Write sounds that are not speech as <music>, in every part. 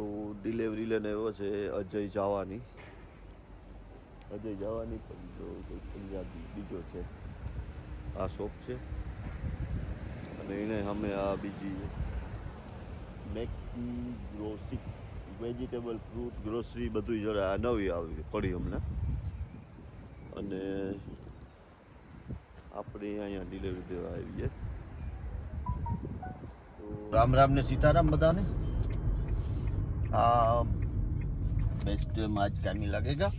તો ડિલેવરી લઈને આવ્યો છે અજય જવાની. અજય જવાની પણ જો પંજાબી બીજો છે. આ શોપ છે. અને એને અમે આ બીજી મેક્સી ગ્રોસિક વેજીટેબલ ફ્રૂટ ગ્રોસરી બધું જરા આ નવી આવી પડી હમણાં અને આપણે અહીંયા ડિલિવરી દેવા આવીએ. રામ રામ ને સીતારામ બધાને. આ બેસ્ટમાં આજ કામી લાગેગા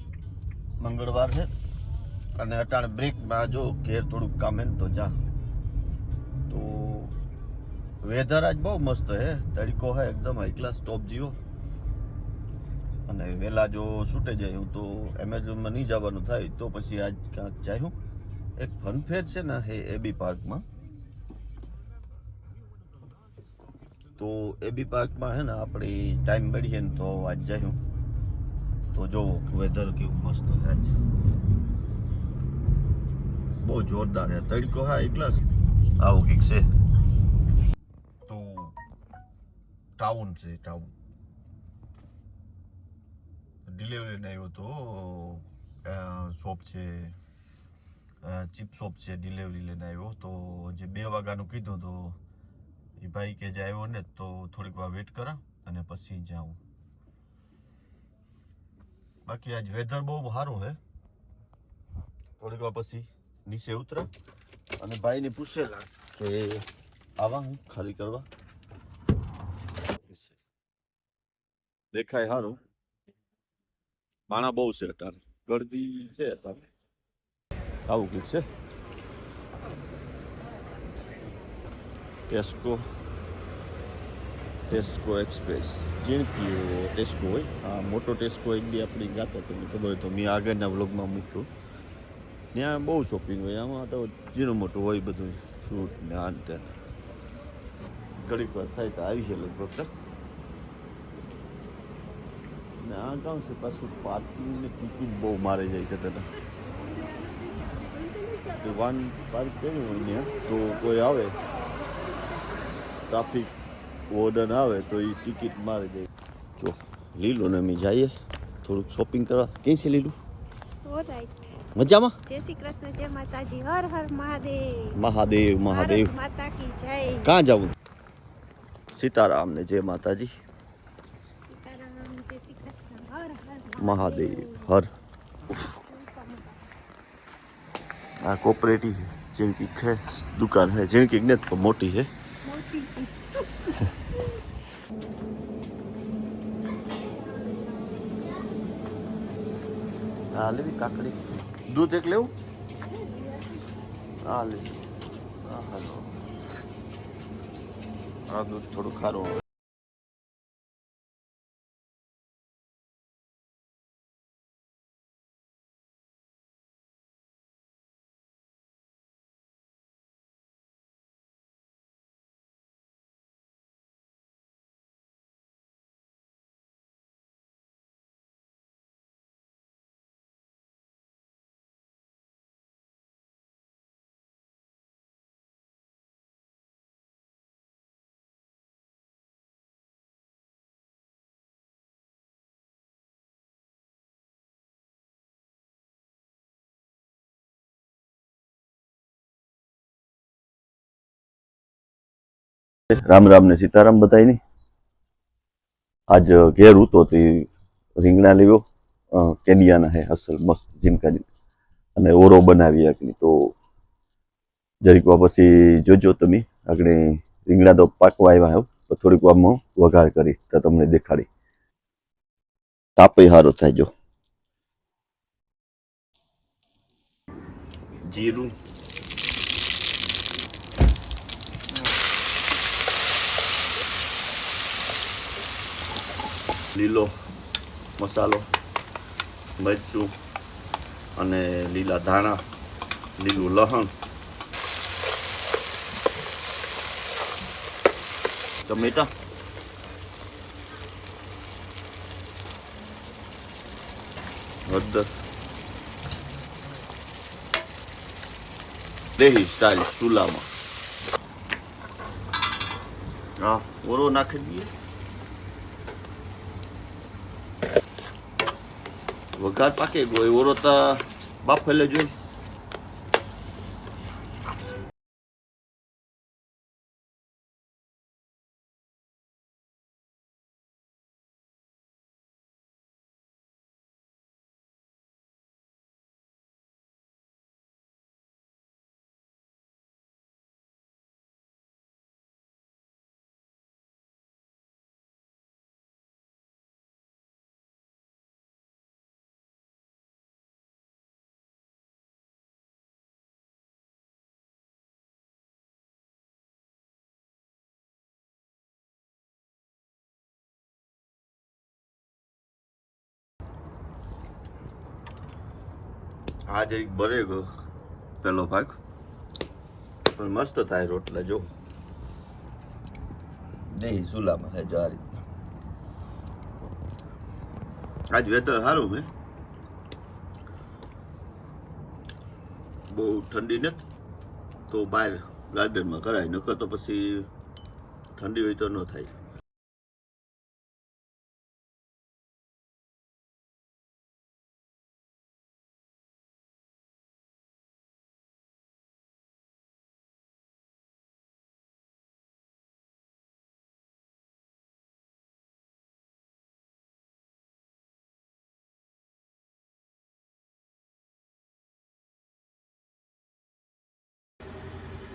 મંગળવાર છે અને અટાણે બ્રેકમાં જો ઘેર થોડુંક કામ તો જા. તો વેધર આજ બહુ મસ્ત હે. તડકો હે એકદમ હાઈ ક્લાસ ટોપ જીવો અને વહેલા જો છૂટે જાય હું તો એમેઝોનમાં નહીં જવાનું થાય તો પછી આજ ક્યાંક જાય હું. એક ફનફેર છે ને, હે એબી પાર્કમાં તો એબી પાર્કમાં હે ને આપણે ટાઈમ મળીએ ને તો આજ જાય તો જોવો વેધર કેવું મસ્ત આજ. બહુ જોરદાર હે તડકો હા એટલા આવું કંઈક છે. તો ટાઉન છે ટાઉન ડિલિવરીને આવ્યો તો શોપ છે ચીપ શોપ છે ડિલિવરી લઈને આવ્યો. તો જે બે વાગ્યાનું કીધું તો એ ભાઈ કે જે આવ્યો ને તો થોડીક વાર વેટ કરા અને પછી જાઉં. બાકી આજ વેધર બહુ સારું હે. થોડીક વાર પછી નીચે ઉતરા અને ભાઈને પૂછેલા કે આવા હું ખાલી કરવા. દેખાય સારું માણા બહુ છે અત્યારે. ગળદી છે અત્યારે. આવું કંઈક છે? ટેસ્કો ટેસ્કો એક્સપ્રેસ ઝીણકી ટેસ્કો હોય. આ મોટો ટેસ્કો એક બી આપણી ગાતો તમને ખબર હોય તો મેં આગળના વ્લોગમાં મૂક્યો. ત્યાં બહુ શોપિંગ હોય. આમાં તો ઝીણું મોટું હોય બધું. ફ્રૂટ ને આ ને ઘડીક વાર થાય તો આવી છે લગભગ તો. ને આ કામ છે પાછું પાર્કિંગ ને ટિકિટ બહુ મારે જાય કે તને વાન પાર્ક કર્યું હોય ત્યાં તો કોઈ આવે. ટ્રાફિક વોર્ડન આવે તો એ ટિકિટ મારી દે. જો લીલું ને અમે જઈએ. થોડુંક શોપિંગ કરવા. ક્યાં છે લીલું? ઓલરાઈટ મજામાં? જય શ્રી કૃષ્ણ જય માતાજી. હર હર મહાદેવ. મહાદેવ મહાદેવ. ભારત માતા કી જય. ક્યાં જવું સીતારામ ને જય માતાજી. સીતારામ જય શ્રી કૃષ્ણ. હર હર મહાદેવ. હર. આ કોપરેટિવ જીણકી છે દુકાન છે જીણકી ને તો મોટી છે. મોટી સી <laughs> હા લેવી કાકડી. દૂધ એક લેવું? હા લેવી હા હાલો. આ દૂધ થોડું ખારું રામ રામ ને સીતારામ બધાયની. આજ ઘેર ઉતો તે રીંગણા લેવો. અ, કેડિયાના હે અસલ મસ્ત જીનકા જીન અને ઓરો બનાવી એકની તો જરીક પછી જોજો તમે. આગળ રીંગણા તો પાકવા આવ્યા હો. તો થોડીક વારમાં વઘાર કરી તો તમને દેખાડી. તાપે સારો થાય જો. જીરું. લીલો મસાલો, મરચું અને લીલા ધાણા, લીલું લસણ ટમેટા. હળદર. દેહી સ્ટાઇલ ચૂલામાં. હા, ઓરો નાખી દઈએ. વઘાર પાકે ગયો ઓરો તો બાફેલે આ જરીક બરે ગયો પેલો ભાગ. પણ મસ્ત થાય રોટલા, જો. દહીં સુલામાં થાય જો આ રીતના. આજ વેધર સારું મેં બહુ ઠંડી નથી, તો બહાર ગાર્ડનમાં કરાય, નકર તો પછી ઠંડી હોય તો ન થાય.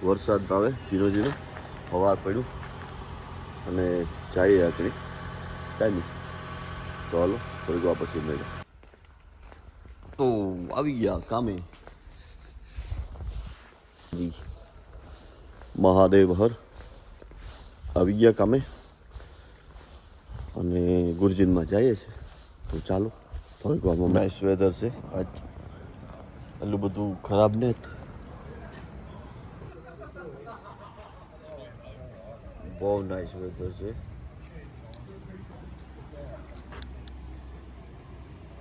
વરસાદ આવે ઝીરો ઝીરો હવા પડ્યું અને જઈએ આકડી કાંઈ નહીં. તો હાલો થોડીક વાર પછી મેળવ તો આવી ગયા કામે. મહાદેવ હર. આવી ગયા કામે. અને ગુરજીનમાં જઈએ છે. તો ચાલો થોડીક વારમાં નાઇસ વેધર છે. આજ એટલું બધું ખરાબ નથી બહુ નાઇસ વેધર છે.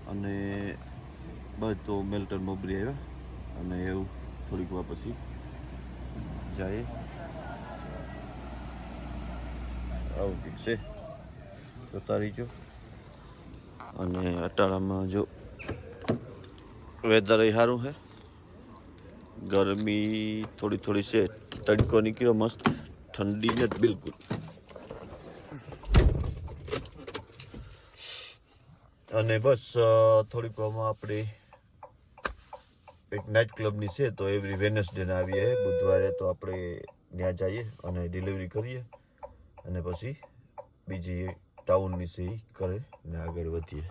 અને બસ તો મેલ્ટન મોબરી આવ્યા. અને એવું થોડીક વાર પછી જાય આવું કંઈક છે. જોતા રહીજો. અને અટાળામાં જો વેધર સારું છે. ગરમી થોડી થોડી છે. તડકો નીકળ્યો મસ્ત. ઠંડી નથી બિલકુલ. અને બસ થોડીક વારમાં આપણે એક નાઇટ ક્લબની છે, તો એવરી વેનસડેને આવીએ. બુધવારે તો આપણે ત્યાં જઈએ અને ડિલિવરી કરીએ. અને પછી બીજી ટાઉનની છે એ કરે ને આગળ વધીએ.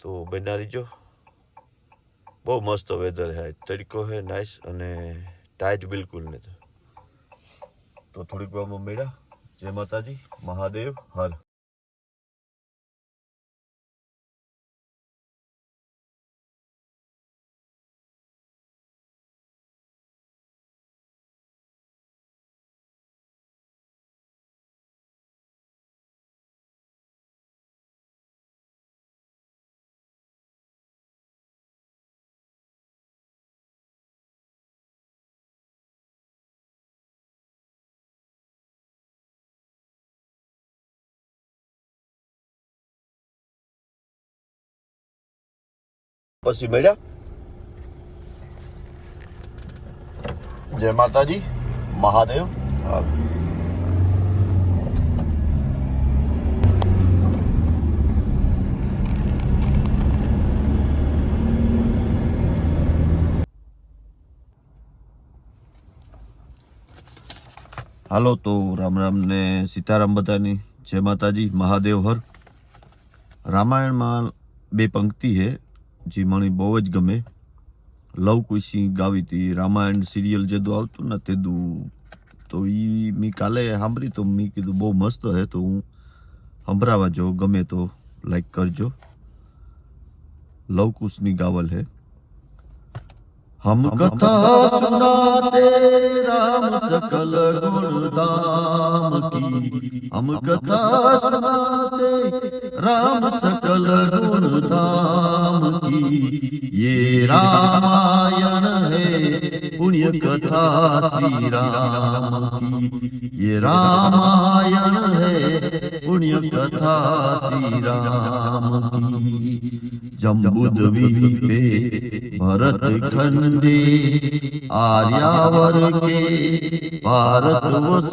તો બનારી જો બહુ મસ્ત વેધર હે તડકો હે નાઇસ અને ટાઈટ બિલકુલ નથી. તો થોડીક વારમાં મેળા જય માતાજી. મહાદેવ. હર પછી મેળા જય માતાજી. મહાદેવ. હાલો તો રામ રામ ને સીતારામ બધાની. જય માતાજી. મહાદેવ હર. રામાયણમાં બે પંક્તિ છે. જે મને બહુ જ ગમે. લવ કુશી ગાવી હતી રામાયણ સિરિયલ જેદું આવતું ને તેદું તો એ મેં કાલે સાંભળી તો મેં કીધું બહુ મસ્ત હે તો હું સંભળાવા જો ગમે તો લાઈક કરજો. લવ કુશની ગાવલ હે. हम कथा सुनाते राम सकल गुण धाम की हम कथा सुनाते राम सकल गुण धाम की ये रामायण है पुण्य कथा श्री राम की ये रामायण है पुण्य कथा श्री राम की जम्बुद्वीपे भरतखण्डे आर्यावर के भारतवश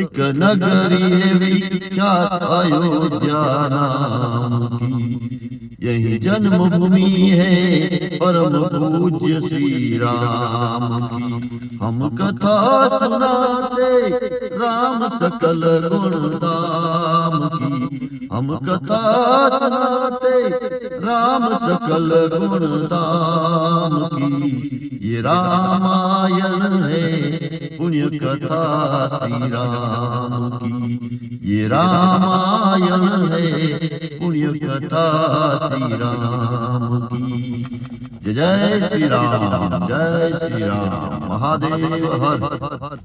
एक नगरी है विख्यात अयोध्या नाम की यही जन्मभूमि है परम पूज्य श्री राम की हम कथा सुनाते राम सकल गुण धाम की हम कथा सुनाते राम सकल गुण धाम की ये रामायण है पुण्य कथा श्री राम की ये रामायण है पुण्य कथा श्री राम की जय जय श्री राम जय श्री राम महादेव हर हर हर